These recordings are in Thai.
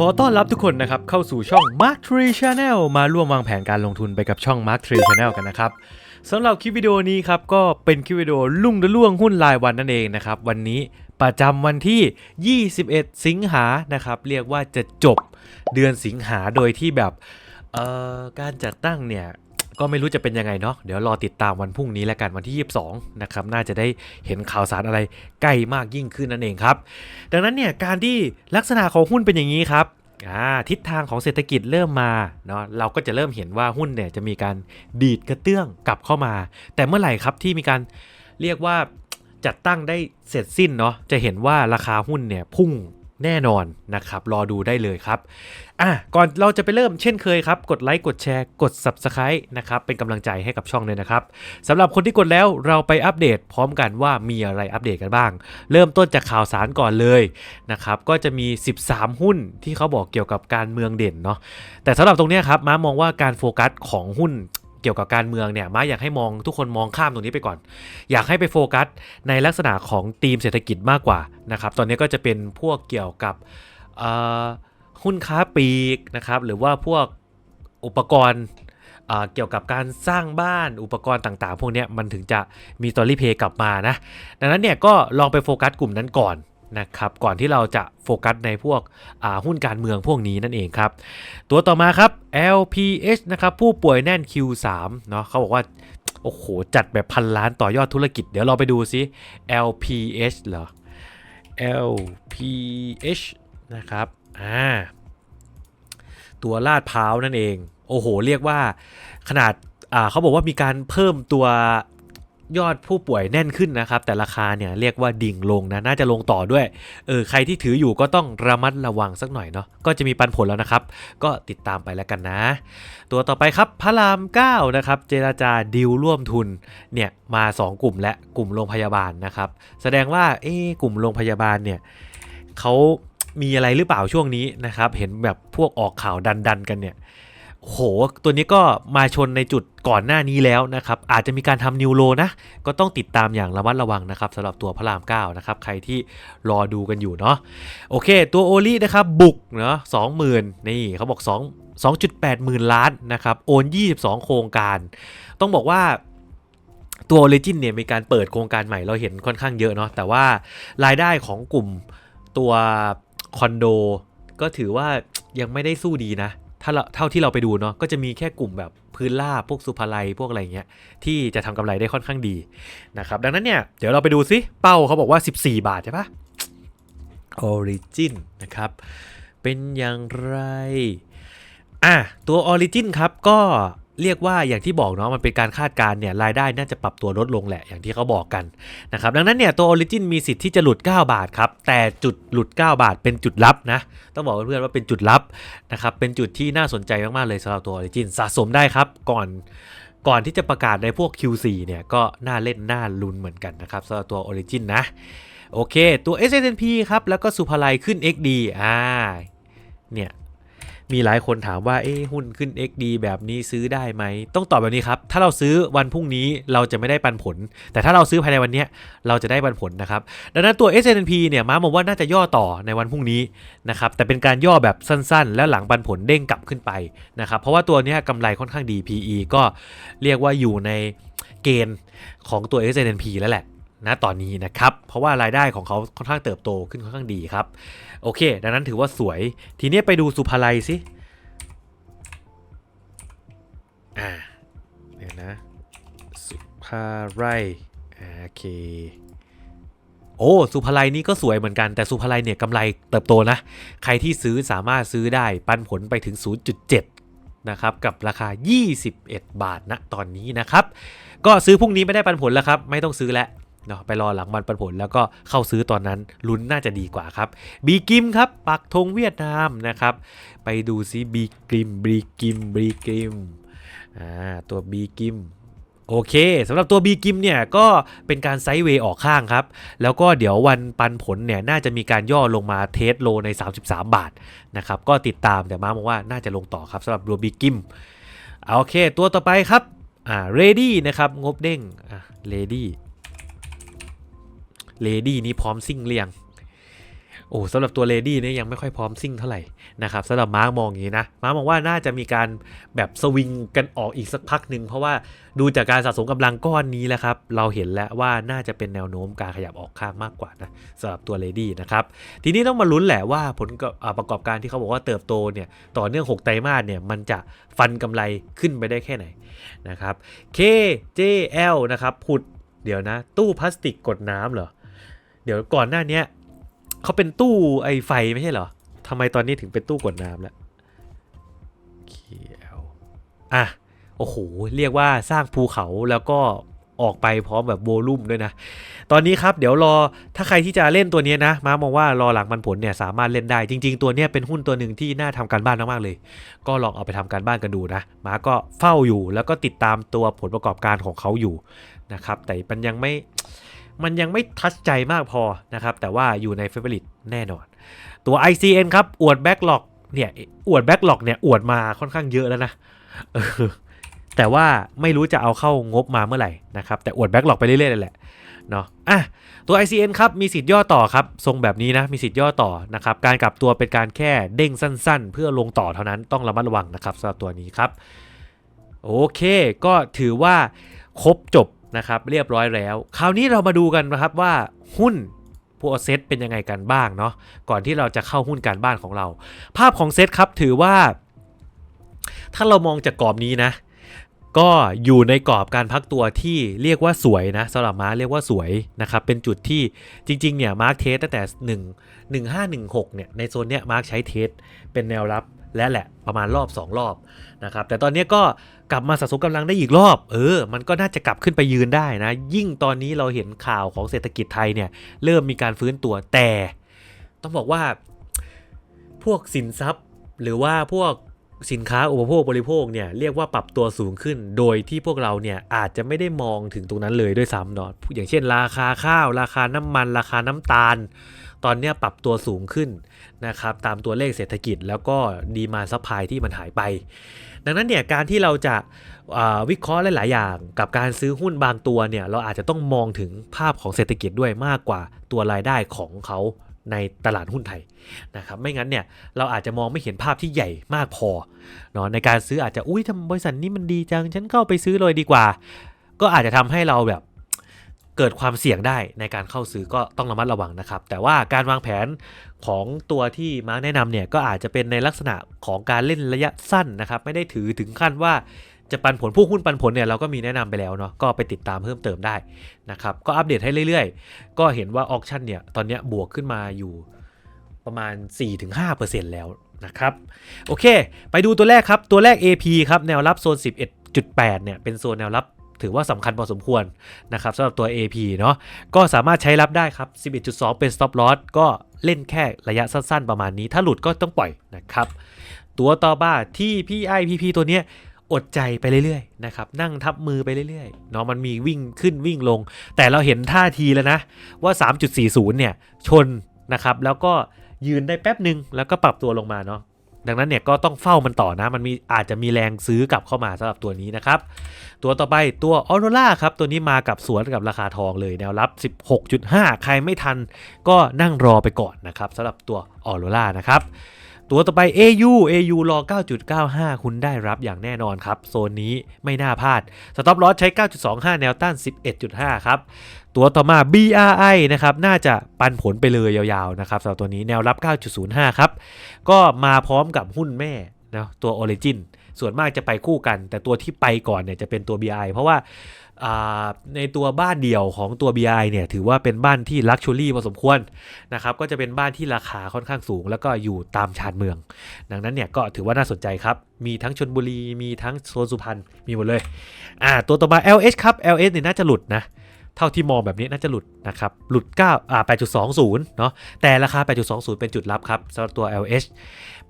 ขอต้อนรับทุกคนนะครับ เข้าสู่ช่อง Mark Tree Channel มาร่วมวางแผนการลงทุนไปกับช่อง Mark Tree Channel กันนะครับสำหรับคลิปวิดีโอนี้ครับ ก็เป็นคลิปวิดีโอลุ่งระล่วงหุ้นรายวันนั่นเองนะครับ วันนี้ประจำวันที่ 21 สิงหานะครับ เรียกว่าจะจบเดือนสิงหาโดยที่แบบเอ่อการจัดตั้งเนี่ย ก็ไม่รู้จะเป็นยังไงเนาะเดี๋ยวรอติดตามวันพรุ่งนี้แล้วกันวันที่ 22 นะครับ น่าจะได้เห็นข่าวสารอะไรใกล้มากยิ่งขึ้นนั่นเองครับ ดังนั้นเนี่ยการที่ลักษณะของหุ้นเป็นอย่างนี้ครับทิศทางของเศรษฐกิจเริ่มมาเนาะเราก็จะเริ่มเห็นว่าหุ้นเนี่ยจะมีการดีดกระเตื้องกลับเข้ามา แต่เมื่อไหร่ครับที่มีการเรียกว่าจัดตั้งได้เสร็จสิ้นเนาะจะเห็นว่าราคาหุ้นเนี่ยพุ่ง แน่นอนนะครับ รอดูได้เลยครับ อะ ก่อนเราจะไปเริ่มเช่นเคยครับ กดไลค์ กดแชร์ กด Subscribe นะครับ เป็นกำลังใจให้กับช่องเลยนะครับสำหรับคนที่กดแล้วเราไปอัปเดตพร้อมกันว่ามีอะไรอัปเดตกันบ้าง เริ่มต้นจากข่าวสารก่อนเลยนะครับ ก็จะมี 13 หุ้นที่เขาบอกเกี่ยวกับการเมืองเด่นเนาะ แต่สำหรับตรงเนี้ยครับ ม้ามองว่าการโฟกัสของหุ้น กี่ยวกับการเมืองเนี่ยมาอยากให้มองทุกคนมองข้ามตรงนี้ไปก่อน อยากให้ไปโฟกัสในลักษณะของธีมเศรษฐกิจมากกว่านะครับ ตอนนี้ก็จะเป็นพวกเกี่ยวกับหุ้นค้าปลีกนะครับ หรือว่าพวกอุปกรณ์เกี่ยวกับการสร้างบ้านอุปกรณ์ต่างๆ พวกนี้มันถึงจะมีตอรี่เพย์กลับมานะ ดังนั้นเนี่ยก็ลองไปโฟกัสกลุ่มนั้นก่อน นะครับก่อนที่เราจะโฟกัสในพวกหุ้นการเมืองพวกนี้นั่นเองครับ ตัวต่อมาครับ LPH นะครับผู้ป่วยแน่น Q3 เนาะเขาบอกว่า โอ้โห จัดแบบพันล้านต่อยอดธุรกิจ เดี๋ยวเราไปดูซิ LPH เหรอ LPH นะครับอ่าตัวลาดพร้าวนั่นเอง โอ้โห เรียกว่าขนาดอ่าเขาบอกว่ามีการเพิ่มตัว ยอดผู้ป่วยแน่นขึ้นนะครับ แต่ราคาเนี่ยเรียกว่าดิ่งลงนะน่าจะลงต่อด้วยเออใครที่ถืออยู่ก็ต้องระมัดระวังสักหน่อยเนาะก็จะมีปันผลแล้วนะครับ ก็ติดตามไปแล้วกันนะ ตัวต่อไปครับพระราม 9 นะครับ เจราจาดิวร่วมทุนเนี่ยมา 2 กลุ่มและกลุ่มโรงพยาบาลนะครับ แสดงว่าเอ๊กลุ่มโรงพยาบาลเนี่ยเขามีอะไรหรือเปล่าช่วงนี้นะครับ เห็นแบบพวกออกข่าวดันๆกันเนี่ย โห ตัวนี้ก็มาชนในจุดก่อนหน้านี้แล้วนะครับ อาจจะมีการทำนิวโลนะ ก็ต้องติดตามอย่างระมัดระวังนะครับสำหรับตัวพระราม9นะครับ ใครที่รอดูกันอยู่เนาะ โอเค ตัวโอลี่นะครับ บุกเนาะสองหมื่นนี่เขาบอก 2 2.8หมื่นล้านนะครับ โอน 22 โครงการ ต้องบอกว่าตัว Origin เนี่ยมีการเปิดโครงการใหม่เราเห็นค่อนข้างเยอะเนาะ แต่ว่ารายได้ของกลุ่มตัวคอนโดก็ถือว่ายังไม่ได้สู้ดีนะ ถ้าเราเท่าที่เราไปดูเนาะก็จะมีแค่กลุ่มแบบพื้นราพวกสุภาลัยพวกอะไรเงี้ยที่จะทำกำไรได้ค่อนข้างดีนะครับดังนั้นเนี่ยเดี๋ยวเราไปดูซิเป้าเขาบอกว่า 14 บาทใช่ปะออริจินนะครับเป็นอย่างไรอะตัวออริจินครับก็ เรียกว่าอย่างที่บอกเนาะมันเป็นการคาดการณ์เนี่ยรายได้น่าจะปรับตัวลดลงแหละอย่างที่เขาบอกกันนะครับดังนั้นเนี่ยตัว Origin มีสิทธิ์ที่จะหลุด 9 บาทครับแต่จุดหลุด 9 บาทเป็นจุดลับนะต้องบอกเพื่อนๆว่าเป็นจุดลับนะครับเป็นจุดที่น่าสนใจมากๆเลยสำหรับตัว Origin สะสมได้ครับก่อนก่อนที่จะประกาศในพวก Q4 เนี่ยก็น่าเล่นน่าลุ้นเหมือนกันนะครับสำหรับตัว Origin นะโอเคตัว S&P ครับแล้วก็สุภาลัยขึ้น XD อ่าเนี่ย มีหลายคนถามว่าเอ๊หุ้นขึ้น XD แบบนี้ซื้อได้ไหม ต้องตอบแบบนี้ครับ ถ้าเราซื้อวันพรุ่งนี้เราจะไม่ได้ปันผล แต่ถ้าเราซื้อภายในวันนี้เราจะได้ปันผลนะครับ ดังนั้นตัว S&P เนี่ยม้ามองว่าน่าจะย่อต่อในวันพรุ่งนี้นะครับ แต่เป็นการย่อแบบสั้นๆ แล้วหลังปันผลเด้งกลับขึ้นไปนะครับ เพราะว่าตัวนี้กำไรค่อนข้างดี PE ก็เรียกว่าอยู่ในเกณฑ์ของตัว S&P แล้วแหละ ณตอนนี้นะครับ เพราะว่ารายได้ของเขาค่อนข้างเติบโตขึ้นค่อนข้างดีครับ โอเค ดังนั้นถือว่าสวย ทีนี้ไปดูสุภาลัยสิอ่าเดี๋ยวนะ สุภาลัยโอเคโอ้สุภาลัยนี่ก็สวยเหมือนกันแต่สุภาลัยเนี่ยกำไรเติบโตนะ ใครที่ซื้อสามารถซื้อได้ปันผลไปถึง 0.7 นะครับ กับราคา 21 บาทณตอนนี้นะครับ ก็ซื้อพรุ่งนี้ไม่ได้ปันผลแล้วครับ ไม่ต้องซื้อแล้ว เนาะไปรอหลังวันปันผลแล้วก็เข้าซื้อตอนนั้นลุ้นน่าจะดีกว่าครับบีกิมครับปักธงเวียดนามนะครับ ไปดูซิบีกิมบีกิมบีกิมอ่าตัวบีกิมโอเคสำหรับตัวบีกิมเนี่ยก็เป็นการไซด์เวย์ออกข้างครับ แล้วก็เดี๋ยววันปันผลเนี่ยน่าจะมีการย่อลงมาเทสโลใน 33 บาทนะครับก็ติดตามแต่มาบอกว่าน่าจะลงต่อครับสำหรับตัวบีกิมโอเค ตัวต่อไปครับอ่าเรดี้นะครับงบเด้งอ่าเรดี้ เลดี้นี่พร้อมซิ่งเรียงโอ้สำหรับตัวเลดี้เนี่ยยังไม่ค่อยพร้อมซิ่งเท่าไหร่นะครับสำหรับมาร์กมองอย่างนี้นะมาร์กมองว่าน่าจะมีการแบบสวิงกันออกอีกสักพักหนึ่งเพราะว่าดูจากการสะสมกำลังก้อนนี้แล้วครับเราเห็นแล้วว่าน่าจะเป็นแนวโน้มการขยับออกข้างมากกว่านะสำหรับตัวเลดี้นะครับทีนี้ต้องมาลุ้นแหละว่าผลประกอบการที่เขาบอกว่าเติบโตเนี่ยต่อเนื่อง 6 ไตรมาสเนี่ยมันจะฟันกำไรขึ้นไปได้แค่ไหนนะครับ KJL นะครับผุดเดี๋ยวนะ ตู้พลาสติกกดน้ำเหรอ เดี๋ยวก่อนหน้าเนี้ยเขาเป็นตู้ไอไฟไม่ใช่เหรอทำไมตอนนี้ถึงเป็นตู้กดน้ำแล้ว KL อะโอ้โห เรียกว่าสร้างภูเขาแล้วก็ออกไปพร้อมแบบโวลุ่มด้วยนะ ตอนนี้ครับเดี๋ยวรอถ้าใครที่จะเล่นตัวนี้นะ มามองว่ารอหลังมันผลเนี่ยสามารถเล่นได้ จริง ๆ ตัวเนี้ยเป็นหุ้นตัวหนึ่งที่น่าทำการบ้านมากๆเลย ก็ลองเอาไปทำการบ้านกันดูนะ มาก็เฝ้าอยู่แล้วก็ติดตามตัวผลประกอบการของเขาอยู่นะครับ แต่มันยังไม่ มันยังไม่ทัชใจมากพอนะครับ แต่ว่าอยู่ในเฟเวอริตแน่นอน ตัว ICN ครับ อวดแบ็กหลอกเนี่ย อวดแบ็กหลอกเนี่ย อวดมาค่อนข้างเยอะแล้วนะแต่ว่าไม่รู้จะเอาเข้างบมาเมื่อไหร่นะครับ แต่อวดแบ็กหลอกไปเรื่อยๆเลยแหละเนาะอะตัว ICN ครับ มีสิทธิ์ย่อต่อครับ ทรงแบบนี้นะ มีสิทธิ์ย่อต่อนะครับ การกลับตัวเป็นการแค่เด้งสั้น ๆ เพื่อลงต่อเท่านั้นต้องระมัดระวังนะครับสำหรับตัวนี้ครับ โอเค ก็ถือว่าครบจบ นะครับเรียบร้อยแล้ว คราวนี้เรามาดูกันนะครับว่าหุ้นพวกเซตเป็นยังไงกันบ้างเนาะก่อนที่เราจะเข้าหุ้นการบ้านของเรา ภาพของเซตครับถือว่า ถ้าเรามองจากกรอบนี้นะ ก็อยู่ในกรอบการพักตัวที่เรียกว่าสวยนะสำหรับมาร์เรียกว่าสวยนะครับเป็นจุดที่จริงๆเนี่ยมาร์คเทสตั้งแต่ 1 1516เนี่ยในโซนเนี้ยมาร์คใช้เทสเป็นแนวรับ และแหละประมาณรอบ 2 รอบนะครับแต่ตอนนี้ก็กลับมาสะสมกำลังได้อีกรอบ เออ มันก็น่าจะกลับขึ้นไปยืนได้นะ ยิ่งตอนนี้เราเห็นข่าวของเศรษฐกิจไทยเนี่ยเริ่มมีการฟื้นตัวแต่ ต้องบอกว่า พวกสินทรัพย์หรือว่าพวกสินค้าอุปโภคบริโภคเนี่ยเรียกว่าปรับตัวสูงขึ้น โดยที่พวกเราเนี่ยอาจจะไม่ได้มองถึงตรงนั้นเลยด้วยซ้ำเนาะอย่างเช่น ราคาข้าว ราคาน้ำมัน ราคาน้ำตาล ตอนนี้ปรับตัวสูงขึ้นนะครับตามตัวเลขเศรษฐกิจแล้วก็ดีมาซัพพลายที่มันหายไป ดังนั้นเนี่ยการที่เราจะาวิเคราะห์หลาย ๆ อย่าง กับการซื้อหุ้นบางตัวเนี่ยเราอาจจะต้องมองถึงภาพของเศรษฐกิจด้วยมากกว่าตัวรายได้ของเขาในตลาดหุ้นไทยนะครับไม่งั้นเนี่ยเราอาจจะมองไม่เห็นภาพที่ใหญ่มากพอเนาะในการซื้ออาจจะอุ้ยทำบริษัทนี้มันดีจัง ฉันเข้าไปซื้อเลยดีกว่า ก็อาจจะทำให้เราแบบ เกิดความเสี่ยงได้ในการเข้าซื้อก็ต้องระมัดระวังนะครับ แต่ว่าการวางแผนของตัวที่มาแนะนำเนี่ยก็อาจจะเป็นในลักษณะของการเล่นระยะสั้นนะครับ ไม่ได้ถือถึงขั้นว่าจะปันผลผู้หุ้นปันผลเนี่ยเราก็มีแนะนำไปแล้วเนาะก็ไปติดตามเพิ่มเติมได้นะครับ ก็อัปเดตให้เรื่อยๆ ก็เห็นว่าออ t ชั่นเนี่ยตอนนี้บวกขึ้นมาอยู่ประมาณ 4-5%แล้วนะครับ โอเค ไปดูตัวแรกครับ ตัวแรก AP ครับ แนวรับโซน 11.8 เนี่ย เป็นโซนแนวรับ ถือว่าสำคัญพอสมควรนะครับสำหรับตัว AP เนาะก็สามารถใช้รับได้ครับ 11.2 เป็น stop loss ก็เล่นแค่ระยะสั้นๆ ประมาณนี้ ถ้าหลุดก็ต้องปล่อยนะครับ ตัวต่อบ้าที่พี่ IPP ตัวเนี้ยอดใจไปเรื่อยๆนะครับนั่งทับมือไปเรื่อยๆเนาะมันมีวิ่งขึ้นวิ่งลง แต่เราเห็นท่าทีแล้วนะว่า 3.40 เนี่ยชนนะครับแล้วก็ยืนได้แป๊บหนึ่งแล้วก็ปรับตัวลงมาเนาะ ดังนั้นเนี่ยก็ต้องเฝ้ามันต่อนะ มันมีอาจจะมีแรงซื้อกลับเข้ามาสำหรับตัวนี้นะครับ ตัวต่อไปตัวออโรล่าครับ ตัวนี้มากับสวนกับราคาทองเลยแนวรับ 16.5 ใครไม่ทันก็นั่งรอไปก่อนนะครับสำหรับตัวออโรล่านะครับ ตัวต่อไป AU AU รอ 9.95 คุณได้รับอย่างแน่นอนครับ โซนนี้ไม่น่าพลาดสต็อปลอสใช้ 9.25 แนวต้าน 11.5 ครับ ตัวต่อมา BRI นะครับ น่าจะปันผลไปเลยยาวๆนะครับสำหรับตัวนี้แนวรับ 9.05 ครับ ก็มาพร้อมกับหุ้นแม่นะตัว Origin ส่วนมากจะไปคู่กัน แต่ตัวที่ไปก่อนเนี่ยจะเป็นตัว BI เพราะว่าอ่า ในตัวบ้านเดี่ยวของตัว BI เนี่ยถือว่าเป็นบ้านที่ลักชัวรี่พอสมควรนะครับก็จะเป็นบ้านที่ราคาค่อนข้างสูง แล้วก็อยู่ตามชานเมือง ดังนั้นเนี่ยก็ถือว่าน่าสนใจครับ มีทั้งชนบุรีมีทั้งโซนสุพรรณมีหมดเลยอ่าตัวต่อมา LH ครับ LH เนี่ยน่าจะหลุดนะเท่าที่มองแบบนี้น่าจะหลุดนะครับ หลุด9อ่า8.20 เนาะแต่ราคา 8.20 เป็นจุดรับครับสำหรับตัว LH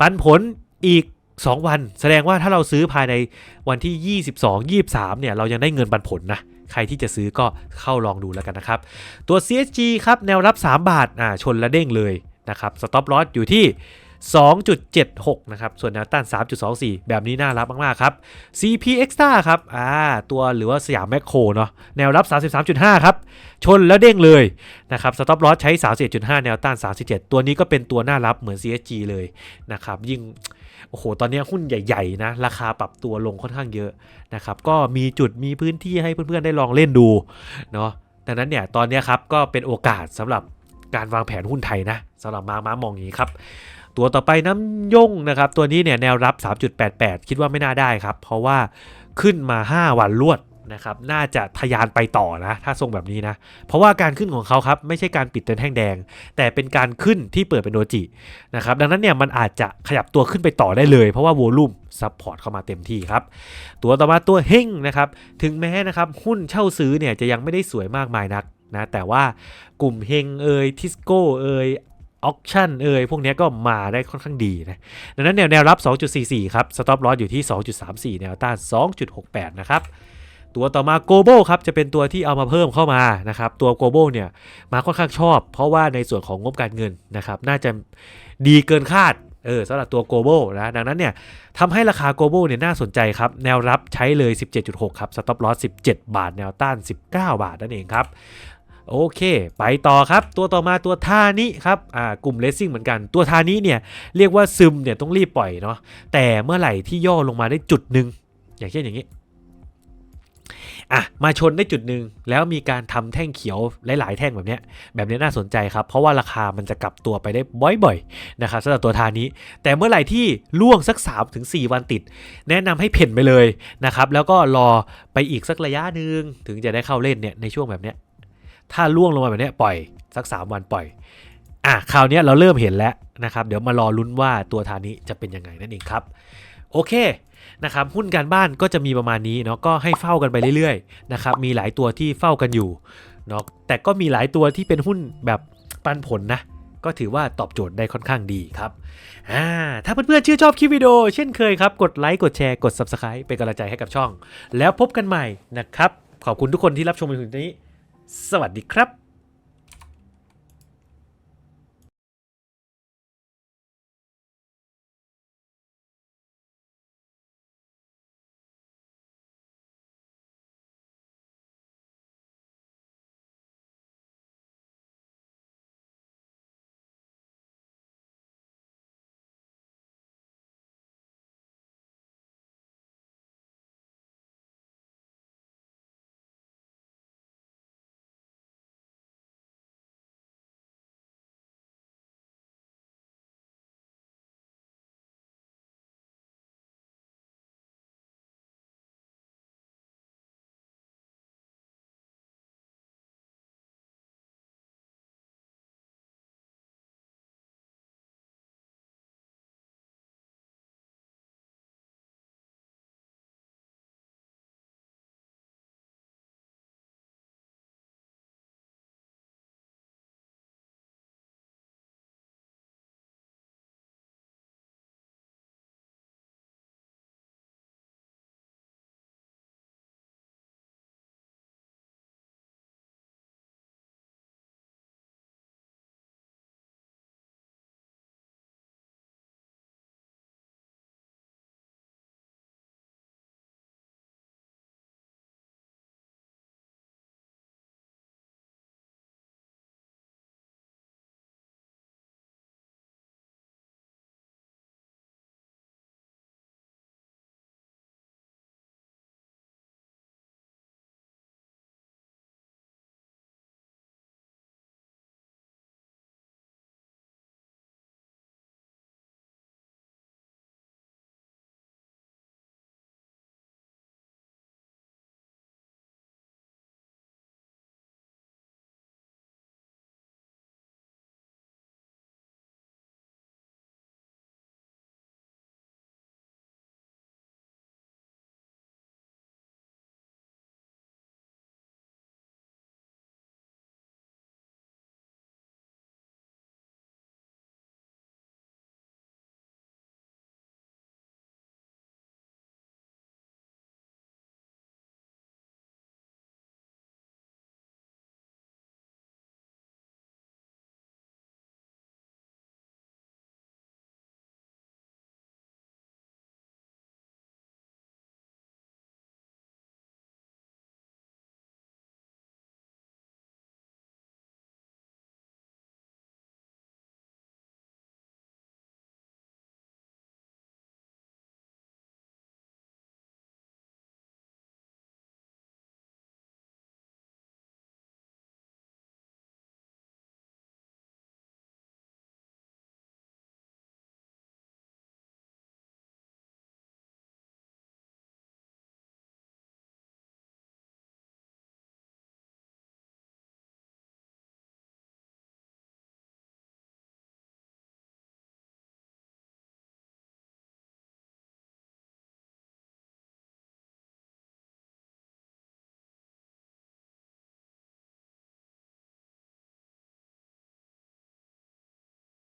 ปันผลอีก 2 วัน แสดงว่าถ้าเราซื้อภายในวันที่ 22 23 เนี่ย เรายังได้เงินปันผลนะ ใครที่จะซื้อก็เข้าลองดูแล้วกันนะครับ ตัว CSG ครับ แนวรับ 3 บาท อ่า ชนและเด้งเลยนะครับ สต็อปลอสอยู่ที่ 2.76 นะครับ ส่วนแนวต้าน 3.24 แบบนี้น่ารับมาก ๆ ครับ CP Extra ครับ อ่า ตัวหรือว่าสยามแมคโครเนาะ แนวรับ 33.5 ครับ ชนแล้วเด้งเลยนะครับ สต็อปลอสใช้ 31.5 แนวต้าน 37 ตัวนี้ก็เป็นตัวน่ารับเหมือน CSG เลยนะครับ ยิ่ง โอ้โห ตอนนี้หุ้นใหญ่ๆนะ ราคาปรับตัวลงค่อนข้างเยอะนะครับ ก็มีจุดมีพื้นที่ให้เพื่อนๆได้ลองเล่นดูเนาะ ดังนั้นเนี่ย ตอนนี้ครับ ก็เป็นโอกาสสำหรับการวางแผนหุ้นไทยนะสำหรับมาม้ามองอย่างนี้ครับ ตัวต่อไปน้ำย่งนะครับ ตัวนี้เนี่ยแนวรับ 3.88 คิดว่าไม่น่าได้ครับ เพราะว่าขึ้นมา 5 วันรวด นะครับน่าจะทะยานไปต่อนะ ถ้าทรงแบบนี้นะ เพราะว่าการขึ้นของเขาครับไม่ใช่การปิดเป็นแท่งแดง แต่เป็นการขึ้นที่เปิดเป็นโดจินะครับดังนั้นเนี่ยมันอาจจะขยับตัวขึ้นไปต่อได้เลย เพราะว่าโวลุ่มซัพพอร์ตเข้ามาเต็มที่ครับ ตัวต่อมาตัวเฮงนะครับถึงแม้นะครับหุ้นเช่าซื้อเนี่ยจะยังไม่ได้สวยมากมายนักนะแต่ว่ากลุ่มเฮงเอยทิสโก้เอยออกชั่นเอยพวกเนี้ยก็มาได้ค่อนข้างดีนะดังนั้นแนวแนวรับ 2.44 ครับ สต็อปลอสอยู่ที่ 2.34 แนวต้าน 2.68 นะครับ ตัวต่อมา global ครับจะเป็นตัวที่เอามาเพิ่มเข้ามานะครับตัว global เนี่ยมาค่อนข้างชอบ เพราะว่าในส่วนของงบการเงินนะครับน่าจะดีเกินคาดเออสำหรับตัว global นะดังนั้นเนี่ยทำให้ราคา global เนี่ยน่าสนใจครับ แนวรับใช้เลย 17.6 ครับ stop loss 17 บาท แนวต้าน 19 บาทนั่นเองครับโอเค ไปต่อครับ ตัวต่อมาตัวทานิครับอ่ากลุ่มเลสซิ่งเหมือนกัน ตัวทานิเนี่ยเรียกว่าซึมเนี่ยต้องรีบปล่อยเนาะแต่เมื่อไหร่ที่ย่อลงมาได้จุดหนึ่งอย่างเช่นอย่างนี้ อะมาชนได้จุดหนึ่งแล้วมีการทำแท่งเขียวหลายๆ แท่งแบบเนี้ยแบบนี้น่าสนใจครับ เพราะว่าราคามันจะกลับตัวไปได้บ่อยๆนะครับสำหรับตัวทานี้ แต่เมื่อไหร่ที่ล่วงสัก3-4ถึง4วันติด แนะนำให้เพ่นไปเลยนะครับแล้วก็รอไปอีกสักระยะหนึ่งถึงจะได้เข้าเล่นเนี่ยในช่วงแบบเนี้ยถ้าล่วงลงมาแบบเนี้ยปล่อยสัก 3 วันปล่อยอะคราวนี้เราเริ่มเห็นแล้ว นะครับเดี๋ยวมารอลุ้นว่าตัวทานี้จะเป็นยังไงนั่นเองครับโอเคนะครับหุ้นการบ้านก็จะมีประมาณนี้เนาะก็ให้เฝ้ากันไปเรื่อยๆนะครับมีหลายตัวที่เฝ้ากันอยู่เนาะแต่ก็มีหลายตัวที่เป็นหุ้นแบบปันผลนะก็ถือว่าตอบโจทย์ได้ค่อนข้างดีครับอ่าถ้าเพื่อนๆชื่นชอบคลิปวิดีโอเช่นเคยครับ กดไลค์ กดแชร์ กด Subscribe เป็นกำลังใจให้กับช่อง แล้วพบกันใหม่นะครับ ขอบคุณทุกคนที่รับชมมาถึงนี้ สวัสดีครับ